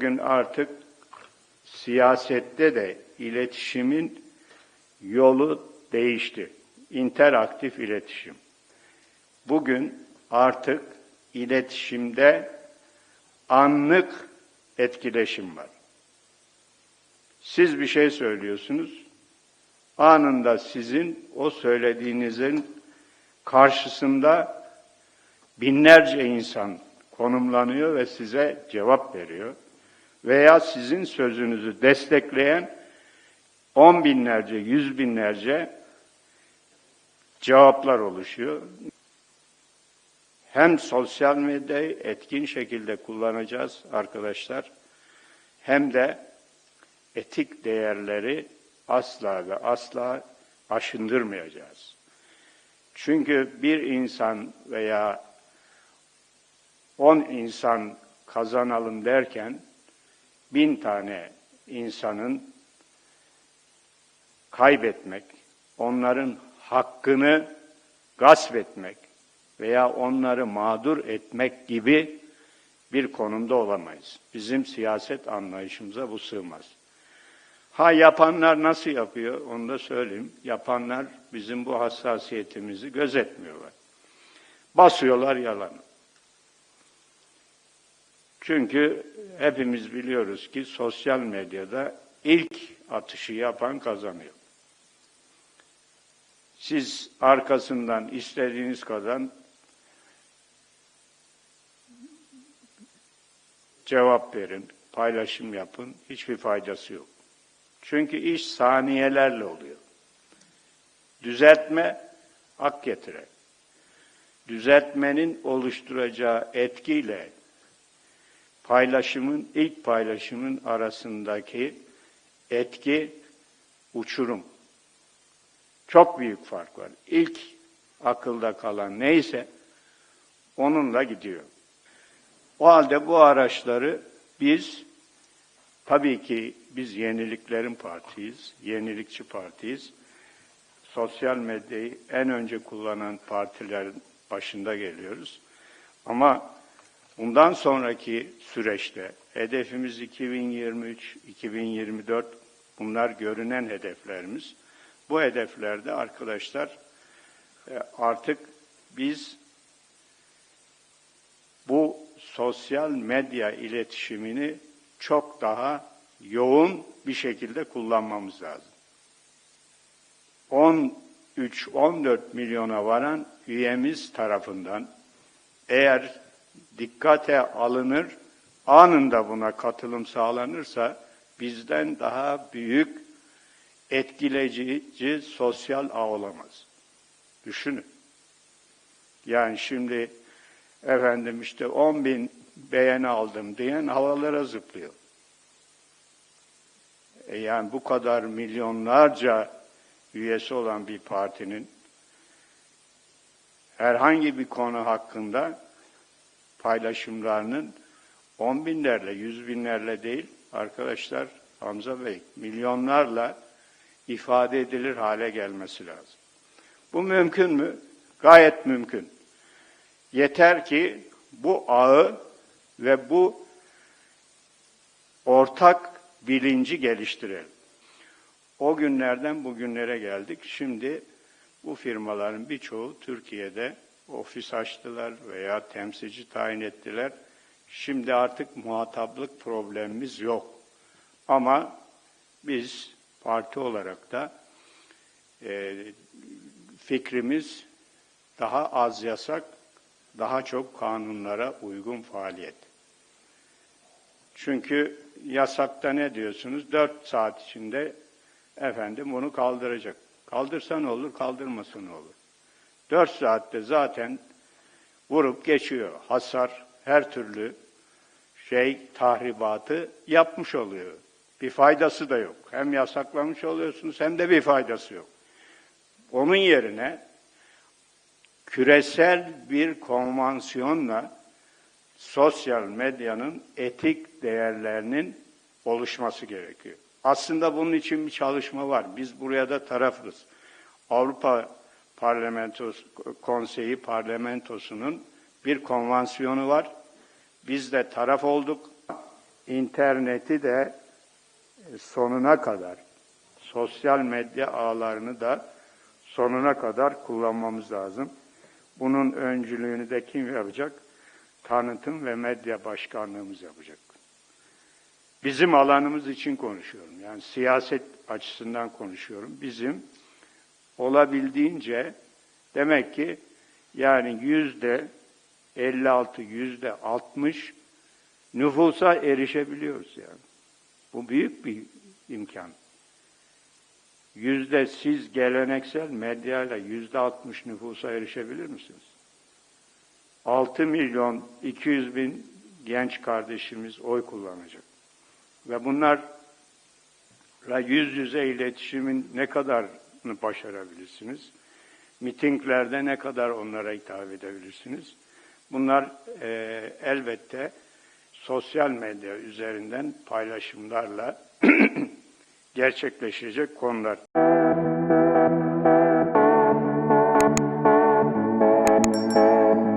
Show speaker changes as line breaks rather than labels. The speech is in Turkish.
Bugün artık siyasette de iletişimin yolu değişti. İnteraktif iletişim. Bugün artık iletişimde anlık etkileşim var. Siz bir şey söylüyorsunuz. Anında sizin o söylediğinizin karşısında binlerce insan konumlanıyor ve size cevap veriyor veya sizin sözünüzü destekleyen on binlerce, yüz binlerce cevaplar oluşuyor. Hem sosyal medyayı etkin şekilde kullanacağız arkadaşlar, hem de etik değerleri asla ve asla aşındırmayacağız. Çünkü bir insan veya on insan kazanalım derken bin tane insanın kaybetmek, onların hakkını gasp etmek veya onları mağdur etmek gibi bir konumda olamayız. Bizim siyaset anlayışımıza bu sığmaz. Ha yapanlar nasıl yapıyor onu da söyleyeyim. Yapanlar bizim bu hassasiyetimizi gözetmiyorlar. Basıyorlar yalanı. Çünkü hepimiz biliyoruz ki sosyal medyada ilk atışı yapan kazanıyor. Siz arkasından istediğiniz kadar cevap verin, paylaşım yapın, hiçbir faydası yok. Çünkü iş saniyelerle oluyor. Düzeltme hak getirir. Düzeltmenin oluşturacağı etkiyle paylaşımın, ilk paylaşımın arasındaki etki uçurum. Çok büyük fark var. İlk akılda kalan neyse onunla gidiyor. O halde bu araçları biz tabii ki biz yeniliklerin partiyiz, yenilikçi partiyiz. Sosyal medyayı en önce kullanan partilerin başında geliyoruz. Ama bundan sonraki süreçte hedefimiz 2023, 2024 bunlar görünen hedeflerimiz. Bu hedeflerde arkadaşlar e, artık biz bu sosyal medya iletişimini çok daha yoğun bir şekilde kullanmamız lazım. 13-14 milyona varan üyemiz tarafından eğer dikkate alınır, anında buna katılım sağlanırsa bizden daha büyük etkileyici sosyal ağ olamaz. Düşünün. Yani şimdi efendim işte 10 bin beğeni aldım diyen havalara zıplıyor. E yani bu kadar milyonlarca üyesi olan bir partinin herhangi bir konu hakkında paylaşımlarının on binlerle, yüz binlerle değil arkadaşlar Hamza Bey milyonlarla ifade edilir hale gelmesi lazım. Bu mümkün mü? Gayet mümkün. Yeter ki bu ağı ve bu ortak bilinci geliştirelim. O günlerden bugünlere geldik. Şimdi bu firmaların birçoğu Türkiye'de ofis açtılar veya temsilci tayin ettiler. Şimdi artık muhataplık problemimiz yok. Ama biz parti olarak da e, fikrimiz daha az yasak, daha çok kanunlara uygun faaliyet. Çünkü yasakta ne diyorsunuz? Dört saat içinde efendim bunu kaldıracak. Kaldırsa ne olur, kaldırmasa ne olur? Dört saatte zaten vurup geçiyor. Hasar, her türlü şey tahribatı yapmış oluyor. Bir faydası da yok. Hem yasaklamış oluyorsunuz hem de bir faydası yok. Onun yerine küresel bir konvansiyonla sosyal medyanın etik değerlerinin oluşması gerekiyor. Aslında bunun için bir çalışma var. Biz buraya da tarafız. Avrupa Parlamentosu Konseyi Parlamentosu'nun bir konvansiyonu var. Biz de taraf olduk. interneti de e, sonuna kadar, sosyal medya ağlarını da sonuna kadar kullanmamız lazım. Bunun öncülüğünü de kim yapacak? Tanıtım ve medya başkanlığımız yapacak. Bizim alanımız için konuşuyorum. Yani siyaset açısından konuşuyorum. Bizim olabildiğince demek ki yani yüzde 56, yüzde 60 nüfusa erişebiliyoruz yani. Bu büyük bir imkan. Yüzde siz geleneksel medyayla yüzde 60 nüfusa erişebilir misiniz? 6 milyon 200 bin genç kardeşimiz oy kullanacak. Ve bunlarla yüz yüze iletişimin ne kadarını başarabilirsiniz? Mitinglerde ne kadar onlara hitap edebilirsiniz? Bunlar e, elbette sosyal medya üzerinden paylaşımlarla gerçekleşecek konular.